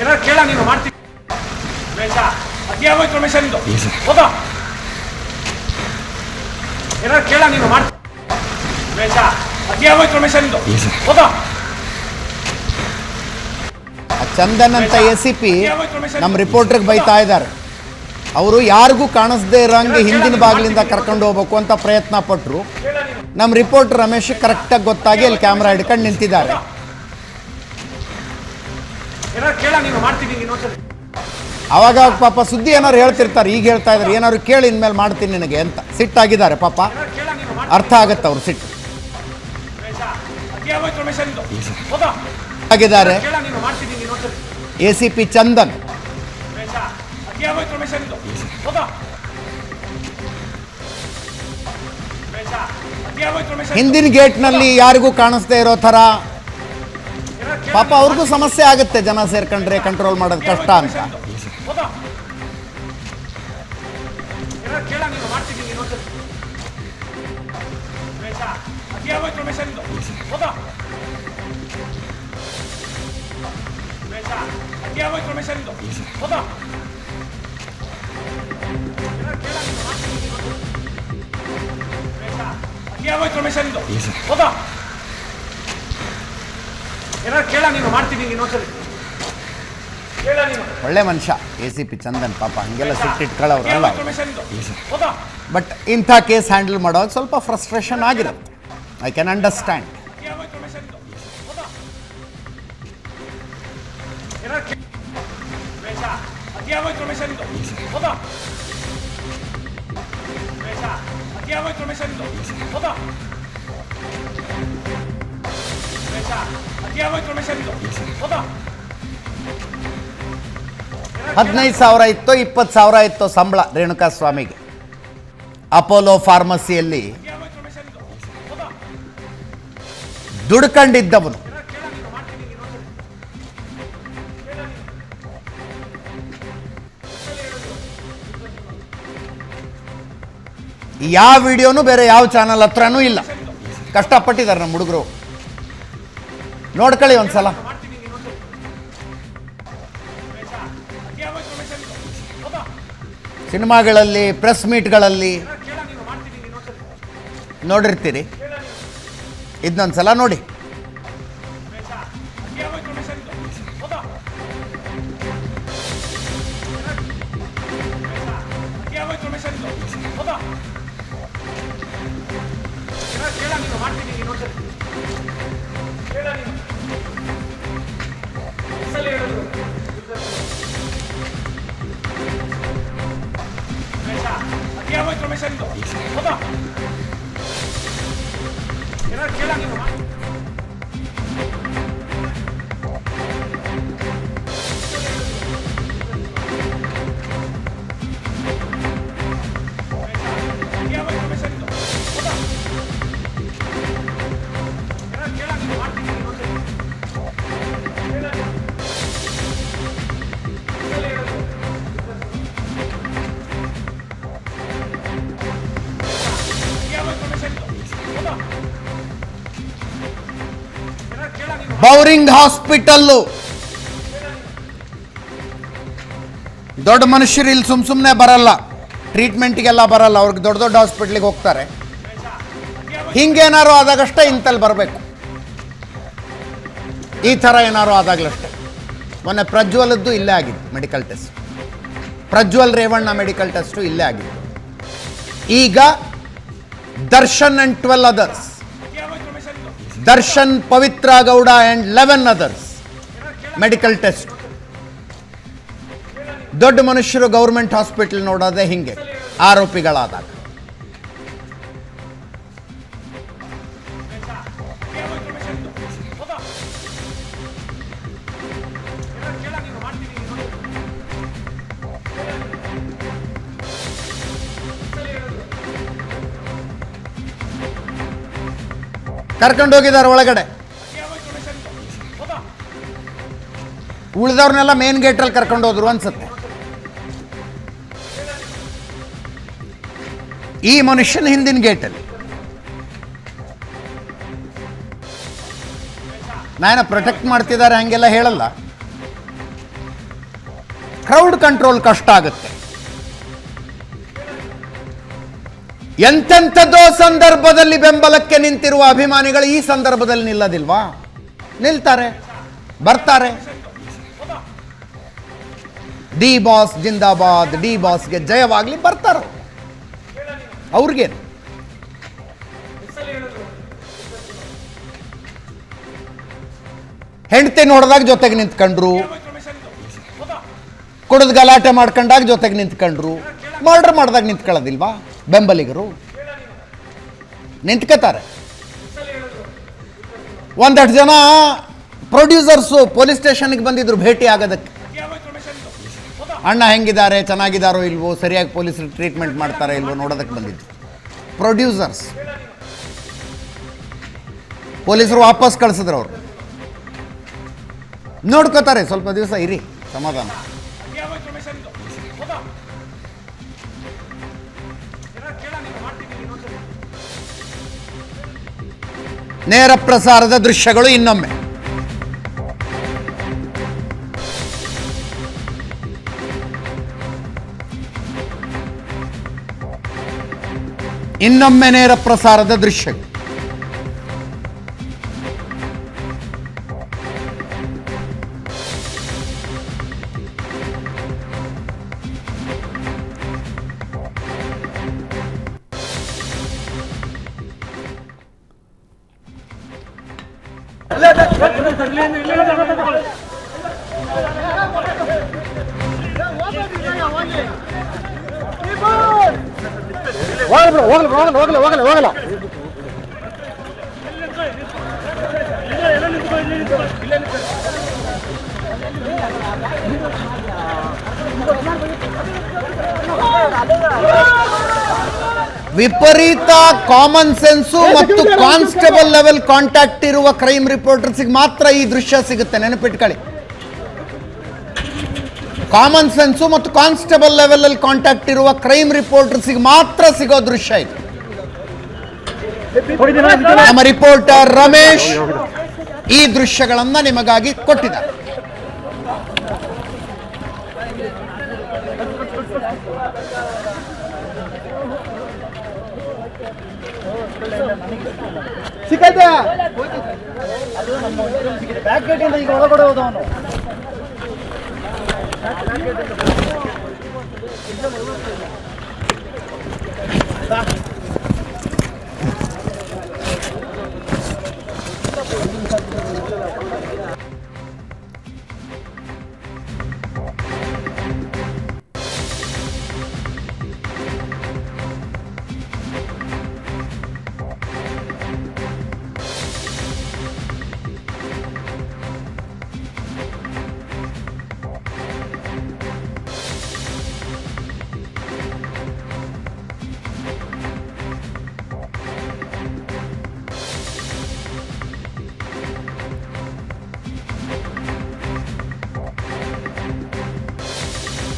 ಏನಾದ್ರು ಕೇಳ ನೀನು ಮಾಡ್ತೀನಿ. ರಮೇಶ ಅತಿಯಾಗೋಯ್ತು ರಮೇಶ ನಿಂದು ಹೋದ ಏನಾದ್ರು ಕೇಳ ನೀನು ಮಾಡ್ತೀನಿ. ರಮೇಶ ಅತಿಯಾಗೋಯ್ತು ರಮೇಶ ನಿಂದು ಹೋದ ಚಂದನ್ ಅಂತ ಎ ಸಿ ಪಿ ನಮ್ಮ ರಿಪೋರ್ಟ್ರಿಗೆ ಬೈತಾ ಇದ್ದಾರೆ. ಅವರು ಯಾರಿಗೂ ಕಾಣಿಸ್ದೇ ಇರೋಂಗೆ ಹಿಂದಿನ ಬಾಗಿಲಿಂದ ಕರ್ಕೊಂಡು ಹೋಗ್ಬೇಕು ಅಂತ ಪ್ರಯತ್ನ ಪಟ್ಟರು ನಮ್ಮ ರಿಪೋರ್ಟರ್ ರಮೇಶ್ ಕರೆಕ್ಟಾಗಿ ಗೊತ್ತಾಗಿ ಅಲ್ಲಿ ಕ್ಯಾಮ್ರಾ ಹಿಡ್ಕೊಂಡು ನಿಂತಿದ್ದಾರೆ. ಏನಾದ್ರು ಕೇಳ ನೀನು ಮಾಡ್ತೀನಿ ಇನ್ನೊಂದ್ಸಲಿ ಅವಾಗ ಪಾಪ ಸುದ್ದಿ ಏನಾರು ಹೇಳ್ತಿರ್ತಾರೆ ಈಗ ಹೇಳ್ತಾ ಇದ್ದಾರೆ ಏನಾದ್ರು ಕೇಳಿ ಇನ್ಮೇಲೆ ಮಾಡ್ತೀನಿ ನಿನಗೆ ಅಂತ. ಸಿಟ್ಟಾಗಿದ್ದಾರೆ ಪಾಪ. ಕೇಳ ಅರ್ಥ ಆಗತ್ತೆ ಅವ್ರು ಸಿಟ್ಟು ರಮೇಶ ನಿಂದು. ಆಗಿದ್ದಾರೆ. ಕೇಳ ನೀನು ಮಾಡ್ತೀನಿ ಇನ್ನೊಂದ್ಸಲಿ A C P Chandan. Ramesh ಅತಿಯಾಗೋಯ್ತು Ramesh ನಿಂದು. ಹೋದ ರಮೇಶ ಅತಿಯಾಗೋಯ್ತು ರಮೇಶ ನಿಂದು. ಹಿಂದಿನ ಗೇಟ್ನಲ್ಲಿ ಯಾರಿಗೂ ಕಾಣಿಸ್ದೇ ಇರೋ ಥರ ಪಾಪ ಅವ್ರಿಗೂ ಸಮಸ್ಯೆ ಆಗುತ್ತೆ ಜನ ಸೇರ್ಕೊಂಡ್ರೆ ಕಂಟ್ರೋಲ್ ಮಾಡೋದು ಕಷ್ಟ ಅಂತ. ಹೋದ ಏನಾದ್ರು ಕೇಳ ನೀನು ಮಾಡ್ತೀನಿ ಇನ್ನೊಂದ್ಸಲಿ ರಮೇಶ ಅತಿಯಾಗೋಯ್ತು ರಮೇಶ ನಿಂದು ಹೋದ ರಮೇಶ ಅತಿಯಾಗೋಯ್ತು ರಮೇಶ ನಿಂದು ಹೋದ ಏನಾದ್ರು ಕೇಳ ನೀನು ಮಾಡ್ತೀನಿ ಇನ್ನೊಂದ್ಸಲಿ. ರಮೇಶ ಅತಿಯಾಗೋಯ್ತು ರಮೇಶ ನಿಂದು ಹೋದ ಏನಾದ್ರು ಕೇಳ ನೀನು ಮಾಡ್ತೀನಿ ಇನ್ನೊಂದ್ಸಲಿ ಕೇಳ ನೀನು. ಒಳ್ಳೆ ಮನುಷ್ಯ. ಎ ಸಿ ಪಿ ಚಂದನ್ ಪಾಪ ಹಂಗೆಲ್ಲ ಸಿಟ್ಟಿಟ್ಕೊಳ್ಳೋರಲ್ಲ ಅತಿಯಾಗೋಯ್ತು ರಮೇಶ ನಿಂದು ಹೋದ ಬಟ್ ಇಂಥ ಕೇಸ್ ಹ್ಯಾಂಡಲ್ ಮಾಡೋವಾಗ ಸ್ವಲ್ಪ ಫ್ರಸ್ಟ್ರೇಷನ್ ಆಗಿರುತ್ತೆ ಐ ಕ್ಯಾನ್ ಅಂಡರ್ಸ್ಟ್ಯಾಂಡ್ ಅತಿಯಾಗೋಯ್ತು ರಮೇಶ ನಿಂದು ಹೋದ ಏನಾದ್ರು ಕೇ- ರಮೇಶ ಅತಿಯಾಗೋಯ್ತು ರಮೇಶ ನಿಂದು ಹೋದ ರಮೇಶ ಅತಿಯಾಗೋಯ್ತು ರಮೇಶ ನಿಂದು ಹೋದ ರಮೇಶ ಹದಿನೈದು ಸಾವಿರ ಇತ್ತೋ ಇಪ್ಪತ್ತು ಸಾವಿರ ಇತ್ತೋ ಸಂಬಳ ರೇಣುಕಾ ಸ್ವಾಮಿಗೆ. ಅಪೋಲೋ ಫಾರ್ಮಸಿಯಲ್ಲಿ ದುಡ್ಕೊಂಡಿದ್ದವನು. ಯಾವ ವಿಡಿಯೋನು ಬೇರೆ ಯಾವ ಚಾನಲ್ ಹತ್ರನೂ ಇಲ್ಲ. ಕಷ್ಟಪಟ್ಟಿದ್ದಾರೆ ನಮ್ಮ ಹುಡುಗರು. ನೋಡ್ಕೊಳ್ಳಿ ಒಂದ್ಸಲ. ಸಿನಿಮಾಗಳಲ್ಲಿ ಪ್ರೆಸ್ ಮೀಟ್ಗಳಲ್ಲಿ ನೋಡಿರ್ತೀರಿ. ಇದನ್ನೊಂದ್ಸಲ ನೋಡಿ. ಅತಿಯಾಗೋಯ್ತು ರಮೇಶ ನಿಂದು ಹೋದ ಏನಾದ್ರು ಕೇಳ ನೀನು ಮಾಡಿ ಬೌರಿಂಗ್ ಹಾಸ್ಪಿಟಲ್. ದೊಡ್ಡ ಮನುಷ್ಯರು ಇಲ್ಲಿ ಸುಮ್ ಸುಮ್ಮನೆ ಬರಲ್ಲ. ಟ್ರೀಟ್ಮೆಂಟ್ಗೆಲ್ಲ ಬರಲ್ಲ. ಅವ್ರಿಗೆ ದೊಡ್ಡ ದೊಡ್ಡ ಹಾಸ್ಪಿಟ್ಲಿಗೆ ಹೋಗ್ತಾರೆ. ಹಿಂಗೇನಾರು ಆದಾಗಷ್ಟೇ ಇಂತಲ್ಲಿ ಬರಬೇಕು. ಈ ಥರ ಏನಾರು ಆದಾಗಲಷ್ಟೇ. ಮೊನ್ನೆ ಪ್ರಜ್ವಲದ್ದು ಇಲ್ಲೇ ಆಗಿದೆ medical test Prajwal Revanna medical test ಇಲ್ಲೇ ಆಗಿದೆ ಈಗ Darshan and twelve others Darshan, Pavithra Gowda and eleven others medical test ದೊಡ್ಡ ಮನುಷ್ಯರು ಗೌರ್ಮೆಂಟ್ ಹಾಸ್ಪಿಟಲ್ ನೋಡೋದೇ ಹಿಂಗೆ. ಆರೋಪಿಗಳಾದಾಗ. ಕರ್ಕೊಂಡು ಹೋಗಿದ್ದಾರೆ ಒಳಗಡೆ. ಉಳಿದವ್ರನ್ನೆಲ್ಲ ಮೇನ್ ಗೇಟಲ್ಲಿ ಕರ್ಕೊಂಡು ಹೋದ್ರು ಅನ್ಸುತ್ತೆ. ಈ ಮನುಷ್ಯನ ಹಿಂದಿನ ಗೇಟಲ್ಲಿ ನಾನು ಪ್ರೊಟೆಕ್ಟ್ ಮಾಡ್ತಿದ್ದಾರೆ ಹಂಗೆಲ್ಲ ಹೇಳಲ್ಲ. ಕ್ರೌಡ್ ಕಂಟ್ರೋಲ್ ಕಷ್ಟ ಆಗುತ್ತೆ. ಎಂತೆಂಥದ್ದೋ ಸಂದರ್ಭದಲ್ಲಿ ಬೆಂಬಲಕ್ಕೆ ನಿಂತಿರುವ ಅಭಿಮಾನಿಗಳು ಈ ಸಂದರ್ಭದಲ್ಲಿ ನಿಲ್ಲದಿಲ್ವಾ? ನಿಲ್ತಾರೆ, ಬರ್ತಾರೆ. ಡಿ ಬಾಸ್ ಜಿಂದಾಬಾದ್, ಡಿ ಬಾಸ್ಗೆ ಜಯವಾಗ್ಲಿ ಬರ್ತಾರೆ. ಅವ್ರಿಗೆ. ಹೆಂಡತಿ ನೋಡಿದಾಗ ಜೊತೆಗೆ ನಿಂತ್ಕೊಂಡ್ರು. ಕುಡಿದು ಗಲಾಟೆ ಮಾಡ್ಕೊಂಡಾಗ ಜೊತೆಗೆ ನಿಂತ್ಕೊಂಡ್ರು. ಮರ್ಡರ್ ಮಾಡಿದಾಗ ನಿಂತ್ಕೊಳ್ಳೋದಿಲ್ವಾ? ಬೆಂಬಲಿಗರು. ನಿಂತ್ಕೋತಾರೆ ಒಂದಷ್ಟು ಜನ ಪ್ರೊಡ್ಯೂಸರ್ಸು ಪೊಲೀಸ್ ಸ್ಟೇಷನ್ಗೆ ಬಂದಿದ್ರು ಭೇಟಿ ಆಗೋದಕ್ಕೆ. ಅಣ್ಣ ಹೆಂಗಿದ್ದಾರೆ, ಚೆನ್ನಾಗಿದ್ದಾರೋ ಇಲ್ವೋ, ಸರಿಯಾಗಿ ಪೊಲೀಸರು ಟ್ರೀಟ್ಮೆಂಟ್ ಮಾಡ್ತಾರೆ ಇಲ್ವೋ ನೋಡೋದಕ್ಕೆ ಬಂದಿದ್ರು. ಪ್ರೊಡ್ಯೂಸರ್ಸ್ ಪೊಲೀಸರು ವಾಪಸ್ ಕಳಿಸಿದ್ರು ಅವರು. ನೋಡ್ಕೋತಾರೆ, ಸ್ವಲ್ಪ ದಿವಸ ಇರಿ, ಸಮಾಧಾನ. ನೇರ ಪ್ರಸಾರದ ದೃಶ್ಯಗಳು ಇನ್ನೊಮ್ಮೆ. ಇನ್ನೊಮ್ಮೆ ನೇರ ಪ್ರಸಾರದ ದೃಶ್ಯಗಳು. ಹೋಗಲ್ಲ ಹೋಗಲ್ಲ ಹೋಗಲ್ಲ ಹೋಗಲ್ಲ ಹೋಗಲ್ಲ ಹೋಗಲ್ಲ ವಿಪರೀತ ಕಾಮನ್ ಸೆನ್ಸು ಮತ್ತು ಕಾನ್ಸ್ಟೇಬಲ್ ಲೆವೆಲ್ ಕಾಂಟ್ಯಾಕ್ಟ್ ಇರುವ ಕ್ರೈಮ್ ರಿಪೋರ್ಟರ್ಸಿಗೆ ಮಾತ್ರ ಈ ದೃಶ್ಯ ಸಿಗುತ್ತೆ. ನೆನಪಿಟ್ಕೊಳ್ಳಿ. ಕಾಮನ್ ಸೆನ್ಸು ಮತ್ತು ಕಾನ್ಸ್ಟೇಬಲ್ ಲೆವೆಲಲ್ಲಿ ಕಾಂಟ್ಯಾಕ್ಟ್ ಇರುವ ಕ್ರೈಮ್ ರಿಪೋರ್ಟರ್ಸಿಗೆ ಮಾತ್ರ ಸಿಗೋ ದೃಶ್ಯ ಇದು. ನಮ್ಮ ರಿಪೋರ್ಟರ್ ರಮೇಶ್ ಈ ದೃಶ್ಯಗಳನ್ನ ನಿಮಗಾಗಿ ಕೊಟ್ಟಿದ್ದಾರೆ. ಸಿಕ್ಕೈತೆ? ಬ್ಯಾಕ್ ಗೇಟಿಂದ ಈಗ ಒಳಗಡೆ ಹೋದವನು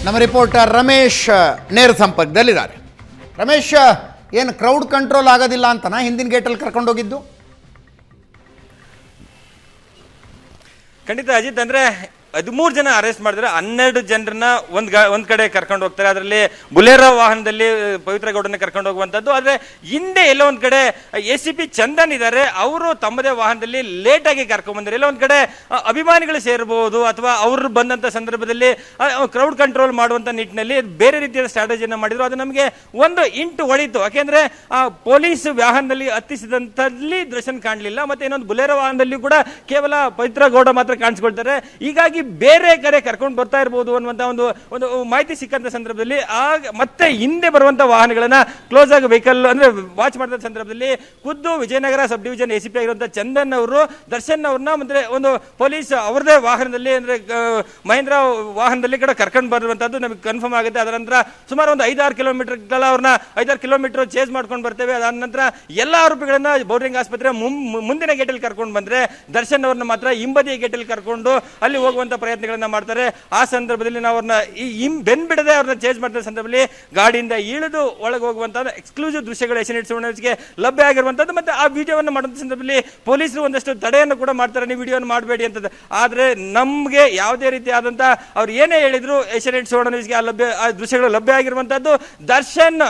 ನಮ್ಮ ರಿಪೋರ್ಟರ್ ರಮೇಶ್ ನೇರ ಸಂಪರ್ಕದಲ್ಲಿದ್ದಾರೆ. ರಮೇಶ್, ಏನು ಕ್ರೌಡ್ ಕಂಟ್ರೋಲ್ ಆಗೋದಿಲ್ಲ ಅಂತನಾ ಹಿಂದಿನ ಗೇಟಲ್ಲಿ ಕರ್ಕೊಂಡೋಗಿದ್ದು ಖಂಡಿತ ಅಜಿತ್ ಅಂದ್ರೆ ಹದಿಮೂರು ಜನ ಅರೆಸ್ಟ್ ಮಾಡಿದ್ರೆ ಹನ್ನೆರಡು ಜನರನ್ನ ಒಂದ್ ಒಂದ್ ಕಡೆ ಕರ್ಕೊಂಡು ಹೋಗ್ತಾರೆ. ಅದರಲ್ಲಿ ಬುಲೆರೋ ವಾಹನದಲ್ಲಿ ಪವಿತ್ರ ಗೌಡನ ಕರ್ಕೊಂಡು ಹೋಗುವಂತದ್ದು. ಆದ್ರೆ ಹಿಂದೆ ಎಲ್ಲೋ ಒಂದ್ ಕಡೆ ಎ ಸಿ ಪಿ ಚಂದನ್ ಇದ್ದಾರೆ ಅವರು ತಮ್ಮದೇ ವಾಹನದಲ್ಲಿ ಲೇಟ್ ಆಗಿ ಕರ್ಕೊಂಡ್ ಬಂದ್ರೆ ಎಲ್ಲೋ ಒಂದ್ ಕಡೆ ಅಭಿಮಾನಿಗಳು ಸೇರಬಹುದು ಅಥವಾ ಅವರು ಬಂದಂತ ಸಂದರ್ಭದಲ್ಲಿ ಕ್ರೌಡ್ ಕಂಟ್ರೋಲ್ ಮಾಡುವಂತ ನಿಟ್ಟಿನಲ್ಲಿ ಬೇರೆ ರೀತಿಯ ಸ್ಟ್ರಾಟಜಿಯನ್ನ ಮಾಡಿದ್ರು. ಅದು ನಮಗೆ ಒಂದು ಇಂಟು ಹೊಳಿತು ಯಾಕೆಂದ್ರೆ ಆ ಪೊಲೀಸ್ ವಾಹನದಲ್ಲಿ ಹತ್ತಿಸಿದಂತಲ್ಲಿ ದರ್ಶನ್ ಕಾಣಲಿಲ್ಲ. ಮತ್ತೆ ಇನ್ನೊಂದು ಬುಲೆರೋ ವಾಹನದಲ್ಲಿ ಕೂಡ ಕೇವಲ ಪವಿತ್ರ ಗೌಡ ಮಾತ್ರ ಕಾಣಿಸ್ಕೊಳ್ತಾರೆ. ಹೀಗಾಗಿ ಬೇರೆ ಕಡೆ ಕರ್ಕೊಂಡು ಬರ್ತಾ ಇರಬಹುದು ಅನ್ನುವಂಥ ಒಂದು ಒಂದು ಮಾಹಿತಿ ಸಿಕ್ಕಂತ ಸಂದರ್ಭದಲ್ಲಿ ಆಗ ಮತ್ತೆ ಹಿಂದೆ ಬರುವಂತ ವಾಹನಗಳನ್ನ ಕ್ಲೋಸ್ ಆಗಿ ವೆಹಿಕಲ್ ಅಂದ್ರೆ ವಾಚ್ ಮಾಡಿದ ಸಂದರ್ಭದಲ್ಲಿ ಖುದ್ದು Vijayanagar sub division A C P ಆಗಿರುವಂತಹ ಚಂದನ್ ಅವರು ದರ್ಶನ್ ಅವ್ರನ್ನ ಅಂದರೆ ಒಂದು ಪೊಲೀಸ್ ಅವರದೇ ವಾಹನದಲ್ಲಿ ಅಂದ್ರೆ ಆ, ಮಹೇಂದ್ರ ವಾಹನದಲ್ಲಿ ಕೂಡ ಕರ್ಕೊಂಡು ಬರುವಂತದ್ದು ನಮಗೆ ಕನ್ಫರ್ಮ್ ಆಗುತ್ತೆ. ಅದರ ನಂತರ ಸುಮಾರು ಒಂದು ಐದಾರು ಕಿಲೋಮೀಟರ್ ಅವ್ರನ್ನ ಐದಾರು ಕಿಲೋಮೀಟರ್ ಚೇಸ್ ಮಾಡ್ಕೊಂಡು ಬರ್ತೇವೆ. ಅದಾದ ನಂತರ ಎಲ್ಲ ಆರೋಪಿಗಳನ್ನ ಬೌರಿಂಗ್ ಆಸ್ಪತ್ರೆ ಮುಂದಿನ ಗೇಟಲ್ಲಿ ಕರ್ಕೊಂಡು ಬಂದ್ರೆ ದರ್ಶನ್ ಅವ್ರನ್ನ ಮಾತ್ರ ಹಿಂಬದಿಯ ಗೇಟಲ್ಲಿ ಕರ್ಕೊಂಡು ಅಲ್ಲಿ ಹೋಗುವಂತ ಮಾಡುವಂತ ಪ್ರಯತ್ನಗಳನ್ನ ಮಾಡ್ತಾರೆ. ಆ ಸಂದರ್ಭದಲ್ಲಿ ನಾವು ಅವ್ರನ್ನ ಈ ಬೆನ್ ಬಿಡದೆ ಅವ್ರನ್ನ ಚೇಂಜ್ ಮಾಡಿದ ಸಂದರ್ಭದಲ್ಲಿ ಗಾಡಿಯಿಂದ ಇಳಿದು ಒಳಗೆ ಹೋಗುವಂತಹ ಎಕ್ಸ್ಕ್ಲೂಸಿವ್ ದೃಶ್ಯಗಳು ಸುವರ್ಣಗೆ ಲಭ್ಯ ಆಗಿರುವಂತದ್ದು ಮತ್ತೆ ಆ ವಿಡಿಯೋವನ್ನು ಮಾಡುವಂತ ಸಂದರ್ಭದಲ್ಲಿ ಪೊಲೀಸರು ಒಂದಷ್ಟು ತಡೆಯನ್ನು ಕೂಡ ಮಾಡ್ತಾರೆ. ನೀವು ವಿಡಿಯೋನ ಮಾಡಬೇಡಿ ಅಂತದ್ದು. ಆದ್ರೆ ನಮ್ಗೆ ಯಾವುದೇ ರೀತಿಯಾದಂತ ಅವ್ರು ಏನೇ ಹೇಳಿದ್ರು ಏಷ್ಯನ್ ಸುವರ್ಣ ನ್ಯೂಸ್ಗೆ ಆ ಲಭ್ಯ, ಆ ದೃಶ್ಯಗಳು ಲಭ್ಯ ಆಗಿರುವಂತದ್ದು ದರ್ಶನ್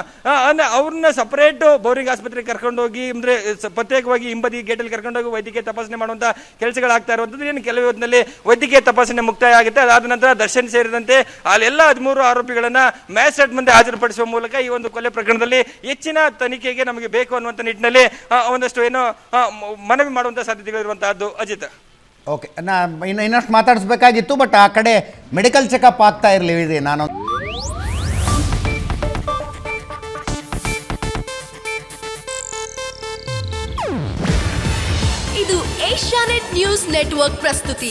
ಅವ್ರನ್ನ ಸಪರೇಟ್ ಬೋರಿಂಗ್ ಆಸ್ಪತ್ರೆಗೆ ಕರ್ಕೊಂಡು ಹೋಗಿ ಅಂದ್ರೆ ಪ್ರತ್ಯೇಕವಾಗಿ ಹಿಂಬದಿ ಗೇಟಲ್ಲಿ ಕರ್ಕೊಂಡು ಹೋಗಿ ವೈದ್ಯಕೀಯ ತಪಾಸಣೆ ಮಾಡುವಂತ ಕೆಲಸಗಳಾಗ್ತಾ ಇರುವಂತದ್ದು. ಏನು ಕೆಲವು ಹೊತ್ತಿನಲ್ಲಿ ವೈದ್ಯಕೀಯ ತಪಾಸಣೆ ಮುಕ್ತಾಯ ಆಗುತ್ತೆ ಅದಾದ ನಂತರ ದರ್ಶನ್ ಸೇರಿದಂತೆ ಅಲ್ಲೆಲ್ಲ ಹದಿಮೂರು ಆರೋಪಿಗಳನ್ನು ಮ್ಯಾಜಿಸ್ಟ್ರೇಟ್ ಮುಂದೆ ಹಾಜರುಪಡಿಸುವ ಮೂಲಕ ಈ ಒಂದು ಕೊಲೆ ಪ್ರಕರಣದಲ್ಲಿ ಹೆಚ್ಚಿನ ತನಿಖೆಗೆ ನಮಗೆ ಬೇಕು ಅನ್ನುವಂಥ ನಿಟ್ಟಿನಲ್ಲಿ ಒಂದಷ್ಟು ಏನೋ ಮನವಿ ಮಾಡುವಂತ ಸಾಧ್ಯತೆಗಳಿರುವಂತಹದ್ದು ಅಜಿತ್. ಓಕೆ ನಾ ಇನ್ನು ಇನ್ನಷ್ಟು ಮಾತಾಡಿಸ್ಬೇಕಾಗಿತ್ತು ಬಟ್ ಆ ಕಡೆ ಮೆಡಿಕಲ್ ಚೆಕಪ್ ಆಗ್ತಾ ಇರಲಿ ಇದೆ ನಾನು. ಇದು ಏಷ್ಯಾನೆಟ್ ನ್ಯೂಸ್ ನೆಟ್ವರ್ಕ್ ಪ್ರಸ್ತುತಿ.